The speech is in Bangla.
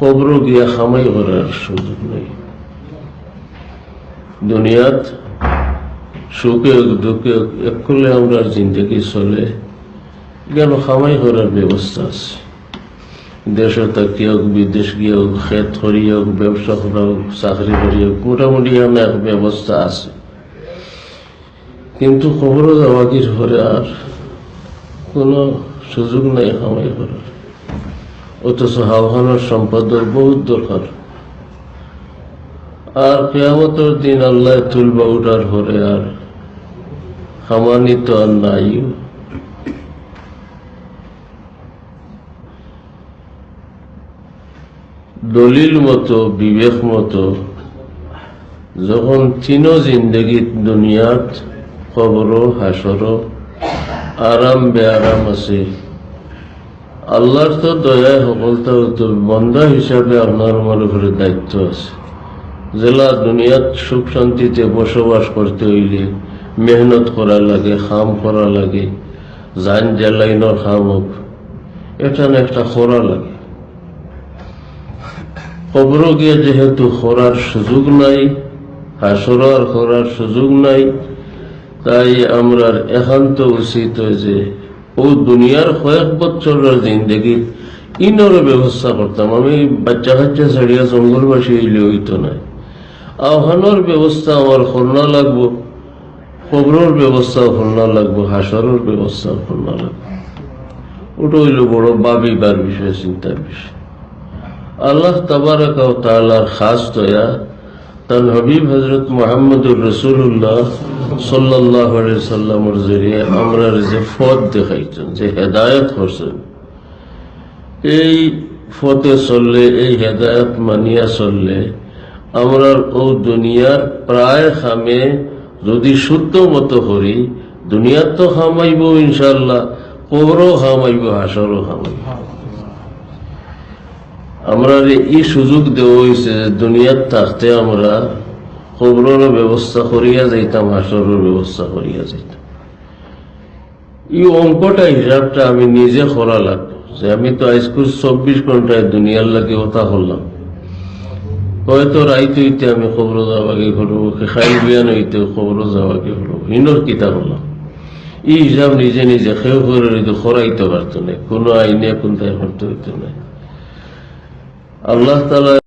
কবর গিয়া খামাই করার সুযোগ নেই। দুনিয়াত সুখে দুঃখে এক করলে আমরা জিন্দগি চলে। কেন খামাই করার ব্যবস্থা আছে। দেশে থাকি হোক, বিদেশ গিয়ে হোক খেত করি হোক, ব্যবসা করা হোক, চাকরি করি হোক, মোটামুটি আমার ব্যবস্থা আছে। কিন্তু খবরও যাওয়াগির হরে আর কোনো সুযোগ নাই কামাই করার। অথচ হাওয়ানোর সম্পাদক বহুত দরকার। আর কেয়ামতের দিন আল্লাহ তুলবা উঠার পরে আর খামানি তো আর নাই। দলিল মতো, বিবেক মতো, যখন তিনো জিন্দগিত দুনিয়াত খবর হাসর আরাম বেআরাম আছে। আল্লাহর তো দয়ায় সকলতা হতো বন্ধা হিসাবে আপনার আমার উপরে দায়িত্ব আছে। জেলা দুনিয়াত সুখ শান্তিতে বসবাস করতে হইলে মেহনত করা লাগে, খাম করা লাগে, জান জ্বালাইনের খাম হোক, এটা না একটা খরা লাগে। কবর গিয়ে যেহেতু খরার সুযোগ নাই, হাসরার খরার সুযোগ নাই, তাই আমরা একান্ত উচিত যে ও দুনিয়ার কয়েক বছরের জিন্দগি ইনর ব্যবস্থা করতাম। আমি বাচ্চা কাচ্চা ছাড়িয়া জঙ্গলবাসী হইলে হইতো না। আহ্বানোর ব্যবস্থা আমার করনা লাগবো খবরের ব্যবস্থাও করনা লাগবো, হাসরের ব্যবস্থাও করনা লাগবো। ওটা হইল বড় বাবিবার বিষয়, চিন্তার বিষয়। আল্লাহ তাআলার খাস দয়া, তার হবিব হজরত মোহাম্মদুর রসুল্লাহ যদি শুদ্ধ মতো করি দুনিয়ার তো খামাইব ইনশাল্লাহ কবরও খামাইব, হাসরও খামাইব। আমরা এই সুযোগ দেওয়া হয়েছে দুনিয়ার থাকতে আমরা খবরের ব্যবস্থা করিয়া যাইতাম হাসরের ব্যবস্থা করিয়া যাইতাম। এই অঙ্কটা, হিসাবটা আমি নিজে করা লাগতো যে আমি তো আজকুল চব্বিশ ঘন্টায় দুনিয়ার লাগে ওটা করলাম হয়তো রাইতে হইতে আমি খবর যাওয়াকে করব খাইল বিয়ান হইতে খবর যাওয়াকে করব, হিনোর কিতা করলাম এই হিসাব নিজে নিজে খেয়ে করে হইতে খরাইতে পারতো না কোনো আইনে কোনটাই করতে হইতো না আল্লাহ তালা